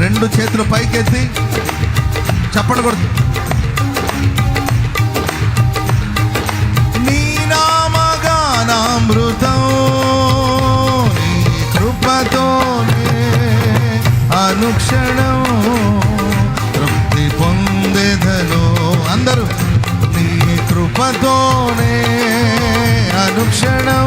రెండు చేతులు పైకెత్తి చప్పట్లు కొడుతు. నీ నామగానామృతం కృపతోనే అనుక్షణం తృప్తి పొందేదను అందరూ. నీ కృపతోనే అనుక్షణం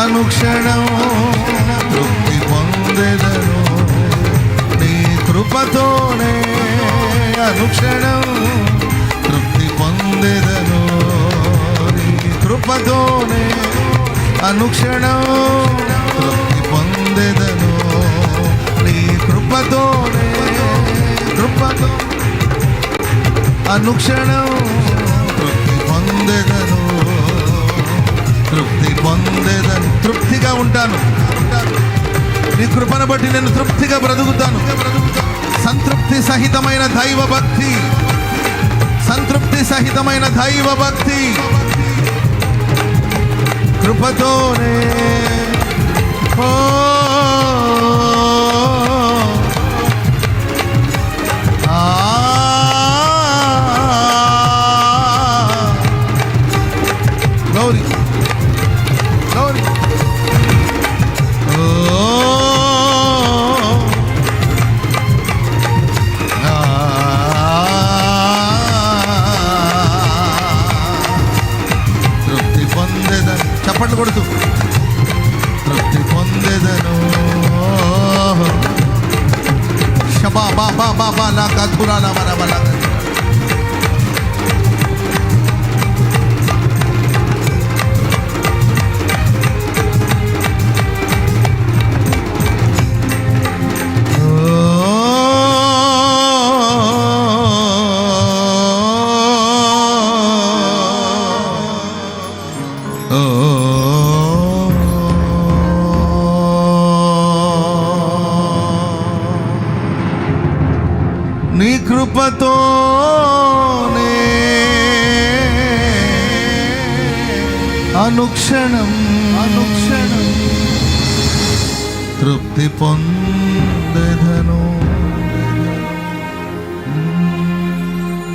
అనుక్షణం తృప్తి పొందెదను. నీ కృపతోనే అనుక్షణం తృప్తి పొందెదను. నీ కృపతోనే అనుక్షణం తృప్తి పొందెదను. నీ కృపతోనే కృపతో అనుక్షణం తృప్తి పొందెదను. తృప్తి పొందెదను. నీ బట్టి నేను తృప్తిగా బ్రతుకుతాను. సంతృప్తి సహితమైన దైవ భక్తి సంతృప్తి సహితమైన దైవ భక్తి కృపతోనే ఓ ఆ. Glory. కొడుతూ తృప్తి పొందేదను షబా బా బా బా బా నా కద్బురా నా మన మన నీ కృపతోనే అనుక్షణం అనుక్షణం. తృప్తి పొందెదను